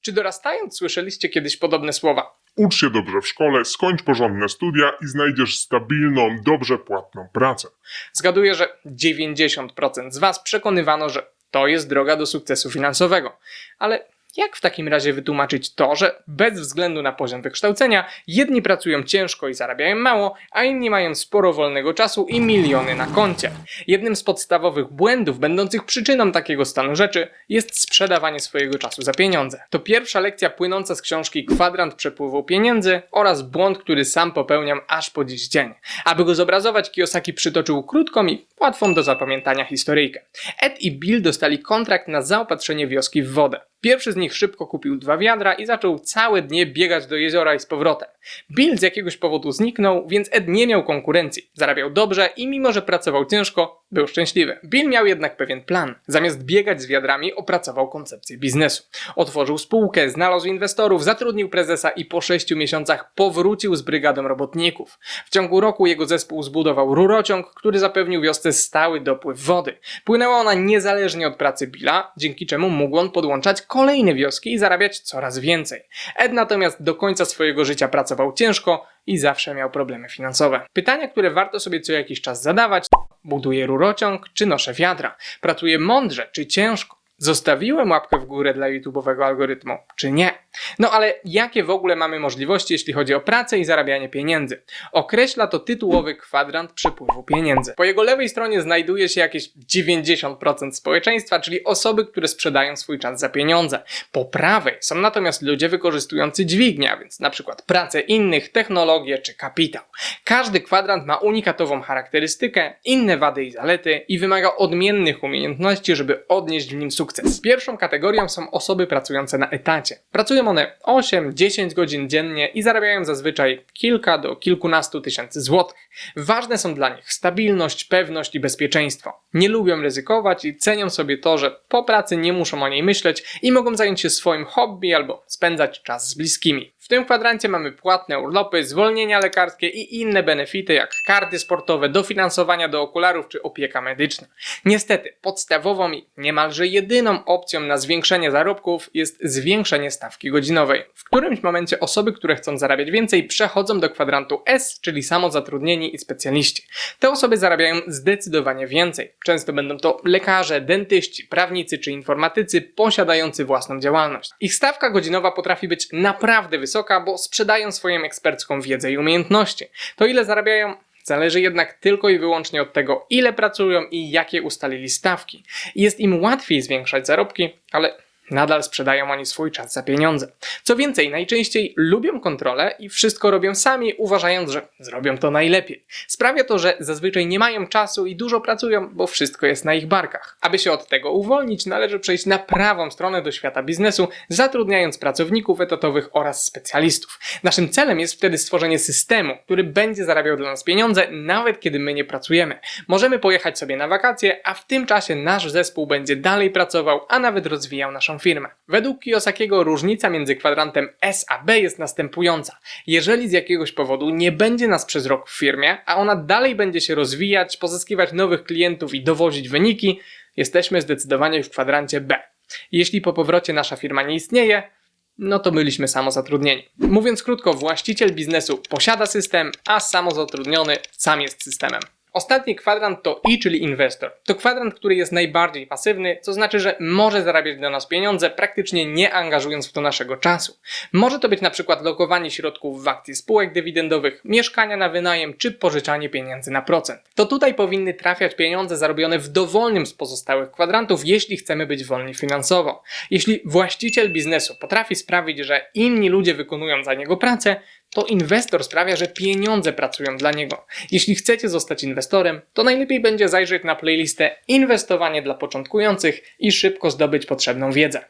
Czy dorastając słyszeliście kiedyś podobne słowa? Ucz się dobrze w szkole, skończ porządne studia i znajdziesz stabilną, dobrze płatną pracę. Zgaduję, że 90% z Was przekonywano, że to jest droga do sukcesu finansowego. Ale jak w takim razie wytłumaczyć to, że bez względu na poziom wykształcenia, jedni pracują ciężko i zarabiają mało, a inni mają sporo wolnego czasu i miliony na koncie? Jednym z podstawowych błędów będących przyczyną takiego stanu rzeczy jest sprzedawanie swojego czasu za pieniądze. To pierwsza lekcja płynąca z książki Kwadrant przepływu pieniędzy oraz błąd, który sam popełniam aż po dziś dzień. Aby go zobrazować, Kiyosaki przytoczył krótką i łatwą do zapamiętania historyjkę. Ed i Bill dostali kontrakt na zaopatrzenie wioski w wodę. Pierwszy z nich szybko kupił dwa wiadra i zaczął całe dnie biegać do jeziora i z powrotem. Bill z jakiegoś powodu zniknął, więc Ed nie miał konkurencji. Zarabiał dobrze i mimo, że pracował ciężko, był szczęśliwy. Bill miał jednak pewien plan. Zamiast biegać z wiadrami, opracował koncepcję biznesu. Otworzył spółkę, znalazł inwestorów, zatrudnił prezesa i po sześciu miesiącach powrócił z brygadą robotników. W ciągu roku jego zespół zbudował rurociąg, który zapewnił wiosce stały dopływ wody. Płynęła ona niezależnie od pracy Billa, dzięki czemu mógł on podłączać kolejne wioski i zarabiać coraz więcej. Ed natomiast do końca swojego życia pracował ciężko i zawsze miał problemy finansowe. Pytania, które warto sobie co jakiś czas zadawać, buduję rurociąg czy noszę wiadra? Pracuję mądrze czy ciężko? Zostawiłem łapkę w górę dla YouTube'owego algorytmu, czy nie? No ale jakie w ogóle mamy możliwości, jeśli chodzi o pracę i zarabianie pieniędzy? Określa to tytułowy kwadrant przepływu pieniędzy. Po jego lewej stronie znajduje się jakieś 90% społeczeństwa, czyli osoby, które sprzedają swój czas za pieniądze. Po prawej są natomiast ludzie wykorzystujący dźwignię, a więc na przykład pracę innych, technologię czy kapitał. Każdy kwadrant ma unikatową charakterystykę, inne wady i zalety i wymaga odmiennych umiejętności, żeby odnieść w nim sukces. Pierwszą kategorią są osoby pracujące na etacie. Pracują one 8-10 godzin dziennie i zarabiają zazwyczaj kilka do kilkunastu tysięcy złotych. Ważne są dla nich stabilność, pewność i bezpieczeństwo. Nie lubią ryzykować i cenią sobie to, że po pracy nie muszą o niej myśleć i mogą zająć się swoim hobby albo spędzać czas z bliskimi. W tym kwadrancie mamy płatne urlopy, zwolnienia lekarskie i inne benefity jak karty sportowe, dofinansowania do okularów czy opieka medyczna. Niestety, podstawową i niemalże jedyną opcją na zwiększenie zarobków jest zwiększenie stawki godzinowej. W którymś momencie osoby, które chcą zarabiać więcej, przechodzą do kwadrantu S, czyli samozatrudnieni i specjaliści. Te osoby zarabiają zdecydowanie więcej. Często będą to lekarze, dentyści, prawnicy czy informatycy posiadający własną działalność. Ich stawka godzinowa potrafi być naprawdę wysoka, bo sprzedają swoją ekspercką wiedzę i umiejętności. To ile zarabiają Zależy jednak tylko i wyłącznie od tego, ile pracują i jakie ustalili stawki. Jest im łatwiej zwiększać zarobki, ale nadal sprzedają oni swój czas za pieniądze. Co więcej, najczęściej lubią kontrolę i wszystko robią sami, uważając, że zrobią to najlepiej. Sprawia to, że zazwyczaj nie mają czasu i dużo pracują, bo wszystko jest na ich barkach. Aby się od tego uwolnić, należy przejść na prawą stronę do świata biznesu, zatrudniając pracowników etatowych oraz specjalistów. Naszym celem jest wtedy stworzenie systemu, który będzie zarabiał dla nas pieniądze, nawet kiedy my nie pracujemy. Możemy pojechać sobie na wakacje, a w tym czasie nasz zespół będzie dalej pracował, a nawet rozwijał naszą firmę. Według Kiyosakiego różnica między kwadrantem S a B jest następująca. Jeżeli z jakiegoś powodu nie będzie nas przez rok w firmie, a ona dalej będzie się rozwijać, pozyskiwać nowych klientów i dowozić wyniki, jesteśmy zdecydowanie w kwadrancie B. Jeśli po powrocie nasza firma nie istnieje, no to byliśmy samozatrudnieni. Mówiąc krótko, właściciel biznesu posiada system, a samozatrudniony sam jest systemem. Ostatni kwadrant to I, czyli inwestor. To kwadrant, który jest najbardziej pasywny, co znaczy, że może zarabiać dla nas pieniądze, praktycznie nie angażując w to naszego czasu. Może to być na przykład lokowanie środków w akcji spółek dywidendowych, mieszkania na wynajem czy pożyczanie pieniędzy na procent. To tutaj powinny trafiać pieniądze zarobione w dowolnym z pozostałych kwadrantów, jeśli chcemy być wolni finansowo. Jeśli właściciel biznesu potrafi sprawić, że inni ludzie wykonują za niego pracę, to inwestor sprawia, że pieniądze pracują dla niego. Jeśli chcecie zostać inwestorem, to najlepiej będzie zajrzeć na playlistę Inwestowanie dla początkujących i szybko zdobyć potrzebną wiedzę.